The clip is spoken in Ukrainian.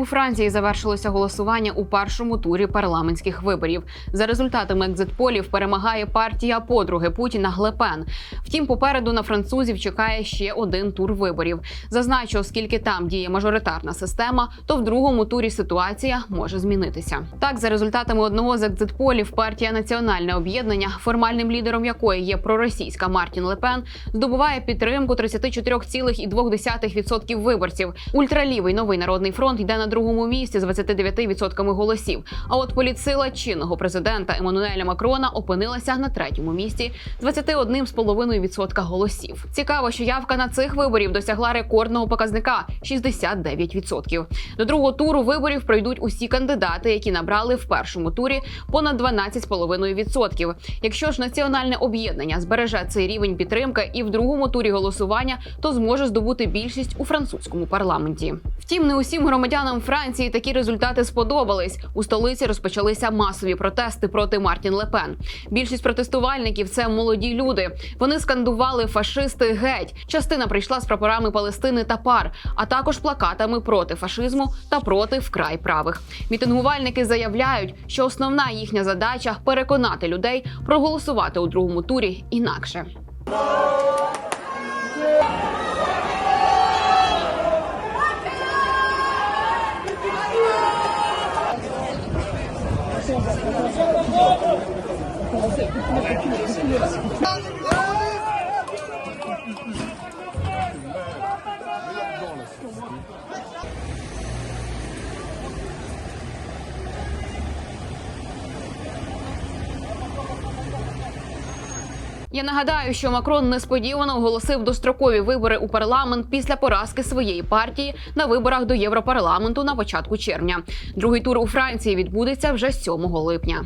У Франції завершилося голосування у першому турі парламентських виборів. За результатами екзитполів перемагає партія подруги Путіна Глепен. Втім, попереду на французів чекає ще один тур виборів. Зазначу, оскільки там діє мажоритарна система, то в другому турі ситуація може змінитися. Так, за результатами одного з екзитполів, партія Національне об'єднання, формальним лідером якої є проросійська Мартін Лепен, здобуває підтримку 34,2% виборців. Ультралівий новий народний фронт йде на другому місці з 29% голосів. А от політсила чинного президента Еммануеля Макрона опинилася на третьому місці з 21,5% голосів. Цікаво, що явка на цих виборів досягла рекордного показника 69%. До другого туру виборів пройдуть усі кандидати, які набрали в першому турі понад 12,5%. Якщо ж національне об'єднання збереже цей рівень підтримки і в другому турі голосування, то зможе здобути більшість у французькому парламенті. Втім, не усім громадянам Франції такі результати сподобались. У столиці розпочалися масові протести проти Мартін Лепен. Більшість протестувальників це молоді люди. Вони скандували фашисти геть. Частина прийшла з прапорами Палестини та пар, а також плакатами проти фашизму та проти вкрай правих. Мітингувальники заявляють, що основна їхня задача переконати людей проголосувати у другому турі інакше. Thank you. Я нагадаю, що Макрон несподівано оголосив дострокові вибори у парламент після поразки своєї партії на виборах до Європарламенту на початку червня. Другий тур у Франції відбудеться вже 7 липня.